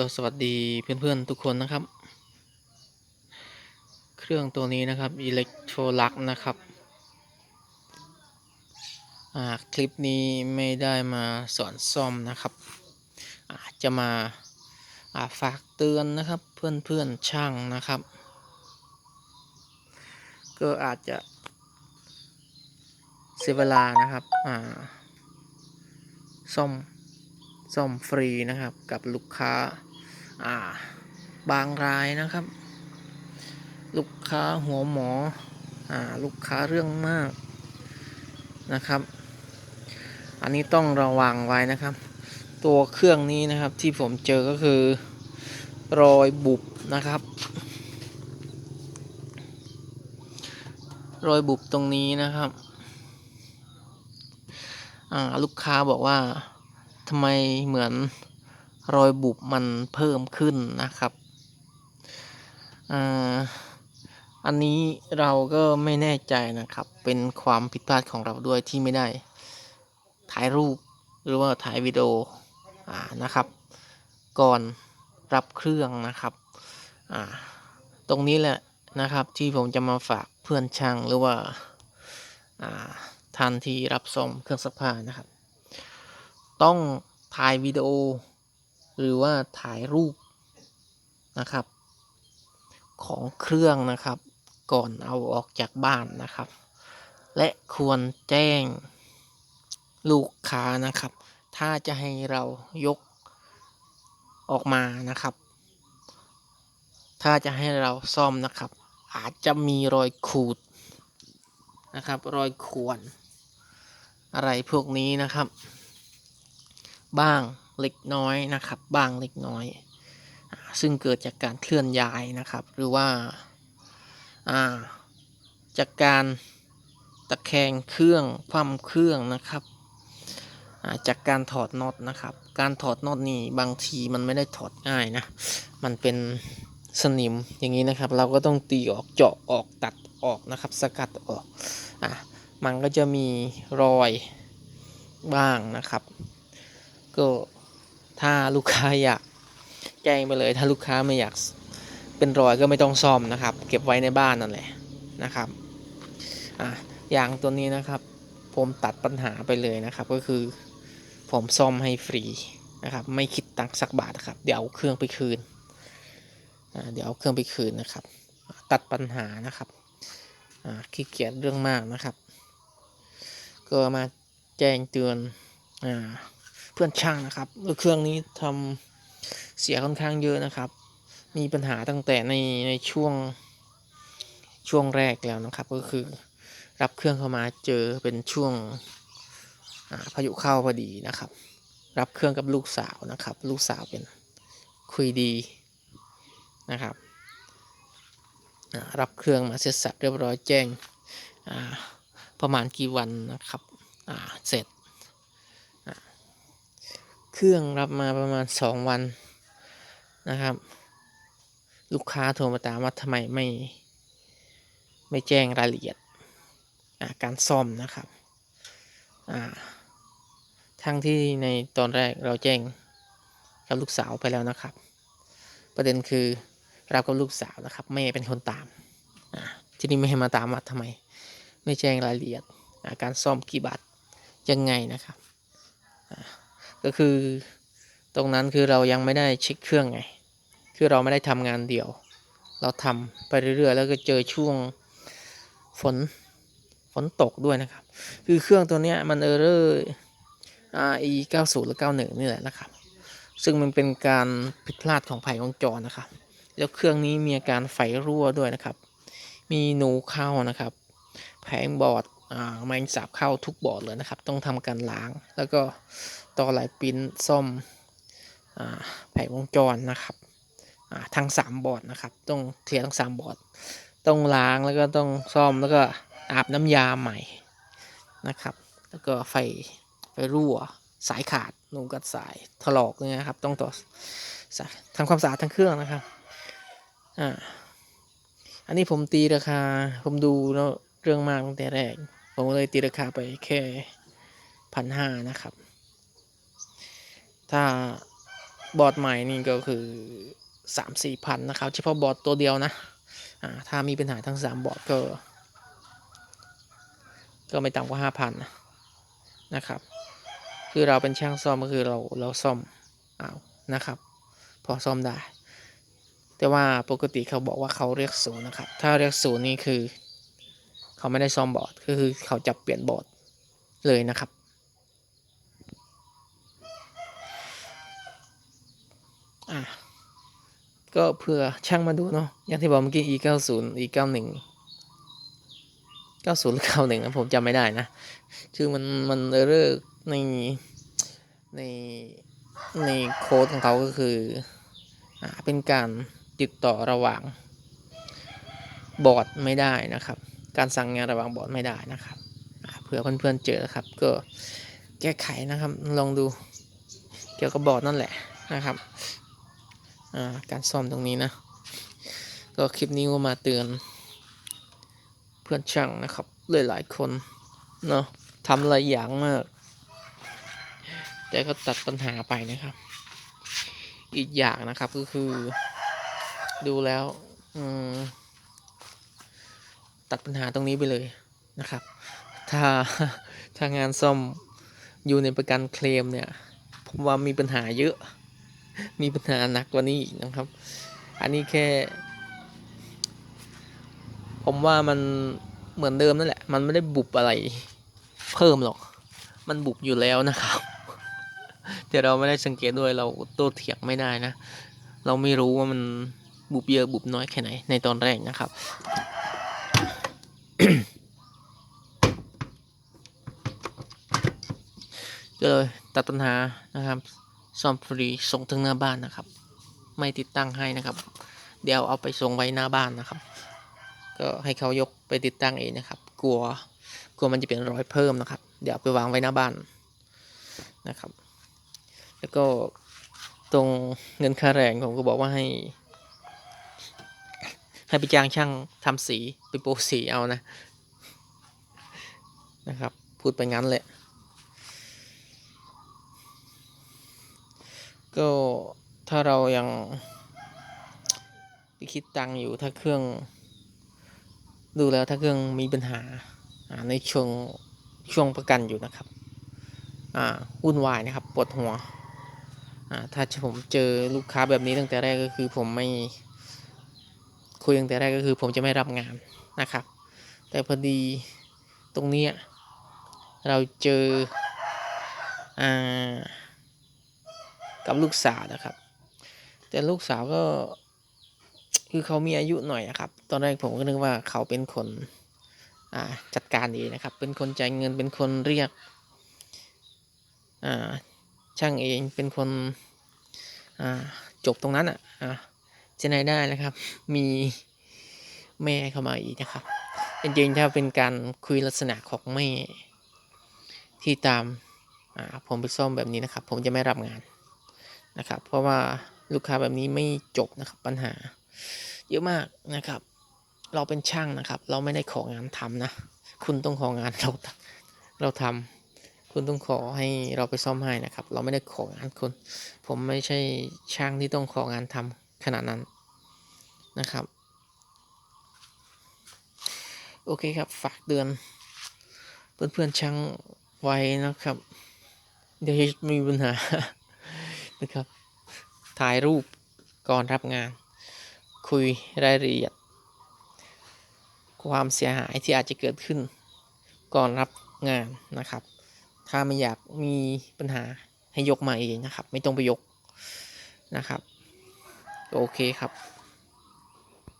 ก็สวัสดีเพื่อนๆทุกคนนะครับ เครื่องตัวนี้นะครับอิเล็กโทรลักนะครับอ่าคลิปนี้ไม่ได้มาสอนซ่อมนะครับ อาจจะมาาฝากเตือนนะครับเพื่อนๆช่างนะครับ ก็อาจจะเสียเวลานะครับอ่าซ่อมซ่อมฟรีนะครับกับลูกค้า อ่า บางรายนะครับ ลูกค้าหัวหมอ อ่า ลูกค้าเรื่องมากนะครับ อันนี้ต้องระวังไว้นะครับ ตัวเครื่องนี้นะครับที่ผมเจอก็คือ รอยบุบนะครับ รอยบุบตรงนี้นะครับลูกค้าบอกว่าทำไมเหมือน รอยบุบมันเพิ่มขึ้นนะครับอ่าอันนี้เราก็ไม่แน่ใจนะครับ เป็นความผิดพลาดของเราด้วยที่ไม่ได้ถ่ายรูปหรือว่าถ่ายวิดีโออ่านะครับ ก่อนรับเครื่องนะครับอ่าตรงนี้แหละนะครับที่ผมจะมาฝากเพื่อนช่างหรือว่าอ่าท่านที่รับส่งเครื่องซักผ้านะครับ ต้องถ่ายวิดีโอ หรือว่าถ่ายรูปนะครับ ของเครื่องนะครับ ก่อนเอาออกจากบ้านนะครับ และควรแจ้งลูกค้านะครับ ถ้าจะให้เรายกออกมานะครับ ถ้าจะให้เราซ่อมนะครับ อาจจะมีรอยขูดนะครับ รอยข่วน อะไรพวกนี้นะครับ บ้าง เล็กน้อยนะครับบ้างเล็กน้อย ซึ่งเกิดจากการเคลื่อนย้ายนะครับ หรือว่าจากการตะแคงเครื่องคว่ำเครื่องนะครับจากการถอดน็อตนะครับ การถอดน็อตนี่บางทีมันไม่ได้ถอดง่ายนะ มันเป็นสนิมอย่างนี้นะครับ เราก็ต้องตีออกเจาะออกตัดออกนะครับ สกัดออกอะมันก็จะมีรอยบ้างนะครับ ก็ ถ้าลูกค้าอยากแจ้งไปเลย ถ้าลูกค้าไม่อยากเป็นรอยก็ไม่ต้องซ่อมนะครับ เก็บไว้ในบ้านนั่นแหละนะครับอะย่างตัวนี้นะครับ ผมตัดปัญหาไปเลยนะครับ ก็คือผมซ่อมให้ฟรีนะครับ ไม่คิดตังค์สักบาทครับ เดี๋ยวเอาเครื่องไปคืนเดี๋ยวเอาเครื่องไปคืนนะครับ ตัดปัญหานะครับขี้เกียจเรื่องมากนะครับ ก็มาแจ้งเตือนอ่า เพื่อนช่างนะครับเครื่องนี้ทำเสียค่อนข้างเยอะนะครับ มีปัญหาตั้งแต่ในในช่วงช่วงแรกแล้วนะครับ ก็คือรับเครื่องเข้ามาเจอเป็นช่วงพายุเข้าพอดีนะครับ รับเครื่องกับลูกสาวนะครับ ลูกสาวเป็นคุยดีนะครับรับเครื่องมาเสร็จสับเรียบร้อยแจ้งประมาณกี่วันนะครับเสร็จ เครื่องรับมาประมาณสองวันนะครับ ลูกค้าโทรมาตามว่าทำไมไม่ ไม่แจ้งรายละเอียดการซ่อมนะครับทั้งที่ในตอนแรกเราแจ้งกับลูกสาวไปแล้วนะครับ ประเด็นคือเรากับลูกสาวนะครับแม่เป็นคนตามที่นี่ไม่ให้มาตามว่าทำไม ไม่แจ้งรายละเอียดการซ่อมกี่บาทยังไงนะครับ ก็คือตรงนั้นคือเรายังไม่ได้เช็คเครื่องไง คือเราไม่ได้ทำงานเดี่ยว เราทำไปเรื่อยๆ แล้วก็เจอช่วงฝนฝนตกด้วยนะครับ คือเครื่องตัวเนี้ยมันเออร์เรอร์ RE 90และ91 นี่แหละนะครับ ซึ่งมันเป็นการผิดพลาดของไผ่วงจรนะครับ แล้วเครื่องนี้มีอาการไฟรั่วด้วยนะครับ มีหนูเข้านะครับ แผงบอร์ดอ่าแมงสาบเข้าทุกบอร์ดเลยนะครับ ต้องทำการล้างแล้วก็ ต่อหลายปิ้นซ่อมอแผงวงจรนะครับทั้งสามบอร์ดนะครับ ต้องเคลียร์ทั้งสามบอร์ด ต้องล้างแล้วก็ต้องซ่อมแล้วก็อาบน้ำยาใหม่นะครับ แล้วก็ไฟไฟรั่วสายขาดหนูกัดสายถลอกเนี่ยครับ ต้องต่อทำความสะอาดทั้งเครื่องนะครับอ่าอันนี้ผมตีราคาผมดูแล้วเรื่องมากตั้งแต่แรก ผมเลยตีราคาไปแค่พันห้านะครับ ถ้าบอร์ดใหม่นี่ก็คือสามสี่พันนะครับเฉพาะบอร์ดตัวเดียวนะอ่าถ้ามีปัญหาทั้งสามบอร์ดก็ ก็ไม่ต่ำกว่าห้าพันนะครับ คือเราเป็นช่างซ่อมก็คือเราเราซ่อมเอานะครับ พอซ่อมได้ แต่ว่าปกติเขาบอกว่าเขาเรียกศูนย์นะครับ ถ้าเรียกศูนย์นี่คือ เขาไม่ได้ซ่อมบอร์ดก็คือเขาจะเปลี่ยนบอร์ดเลยนะครับ อะก็เพื่อช่างมาดูเนาะอย่างที่บอกเมื่อกี้ e 9 0 e 9 1 90หรือ91นะผมจำไม่ได้นะคือมันมันเลิกในในในโค้ดของเขาก็คืออ่าเป็นการติดต่อระหว่างบอร์ดไม่ได้นะครับ การสั่งงานระหว่างบอร์ดไม่ได้นะครับเผื่อเพื่อนๆเจอครับ ก็แก้ไขนะครับลองดูเกี่ยวกับบอร์ดนั่นแหละนะครับ การซ่อมตรงนี้นะ ก็คลิปนี้ก็มาเตือน เพื่อนช่างนะครับหลายๆคนเนาะทำหลายอย่างมาก แต่ก็ตัดปัญหาไปนะครับ อีกอย่างนะครับก็คือ ดูแล้วตัดปัญหาตรงนี้ไปเลยนะครับ ถ้าถ้างานซ่อมอยู่ในประกันเคลมเนี่ย ผมว่ามีปัญหาเยอะ มีปัญหาหนักกว่านี้อีกนะครับ อันนี้แค่ ผมว่ามันเหมือนเดิมนั่นแหละ มันไม่ได้บุบอะไร เพิ่มหรอก มันบุบอยู่แล้วนะครับแต่เราไม่ได้สังเกตด้วยเราโต้เถียงไม่ได้นะ เราไม่รู้ว่ามันบุบเยอะบุบน้อยแค่ไหนในตอนแรกนะครับก็เลยตัดปัญหานะครับ ซ่อมฟรีส่งถึงหน้าบ้านนะครับ ไม่ติดตั้งให้นะครับ เดี๋ยวเอาไปส่งไว้หน้าบ้านนะครับ ก็ให้เขายกไปติดตั้งเองนะครับ กลัวกลัวมันจะเป็นรอยเพิ่มนะครับ เดี๋ยวไปวางไว้หน้าบ้านนะครับ แล้วก็ตรงเงินค่าแรงผมก็บอกว่าให้ ให้ไปจ้างช่างทำสีไปโปสีเอานะนะครับ พูดไปงั้นแหละ ก็ถ้าเรายังไปคิดตังอยู่ถ้าเครื่อง ดูแล้วถ้าเครื่องมีปัญหาในช่วงช่วงประกันอยู่นะครับอ่าวุ่นวายนะครับปวดหัวอ่าถ้าผมเจอลูกค้าแบบนี้ตั้งแต่แรกก็คือผมไม่คุยตั้งแต่แรกก็คือผมจะไม่รับงานนะครับ แต่พอดีตรงนี้เราเจออ่า กับลูกสาวนะครับ แต่ลูกสาวก็คือเขามีอายุหน่อยครับ ตอนแรกผมก็นึกว่าเขาเป็นคนจัดการเองนะครับ เป็นคนจ่ายเงินเป็นคนเรียกช่างเองเป็นคนจบตรงนั้นอะจะไหนได้นะครับ มีแม่เข้ามาอีกนะครับจริงๆถ้าเป็นการคุยลักษณะของแม่ที่ตามผมไปซ่อมแบบนี้นะครับ ผมจะไม่รับงาน นะครับ เพราะว่าลูกค้าแบบนี้ไม่จบนะครับปัญหา เยอะมากนะครับ เราเป็นช่างนะครับ เราไม่ได้ของานทำนะ คุณต้องของานเราเราทำคุณต้องขอให้เราไปซ่อมให้นะครับ เราไม่ได้ของานคุณ ผมไม่ใช่ช่างที่ต้องของานทำขนาดนั้นนะครับ โอเคครับฝากเดือน เพื่อนๆช่างไว้นะครับ เดี๋ยวจะมีปัญหา นะครับ ถ่ายรูปก่อนรับงาน คุยรายละเอียด ความเสียหายที่อาจจะเกิดขึ้น ก่อนรับงานนะครับ ถ้าไม่อยากมีปัญหาให้ยกมาเองนะครับ ไม่ต้องไปยกนะครับ โอเคครับ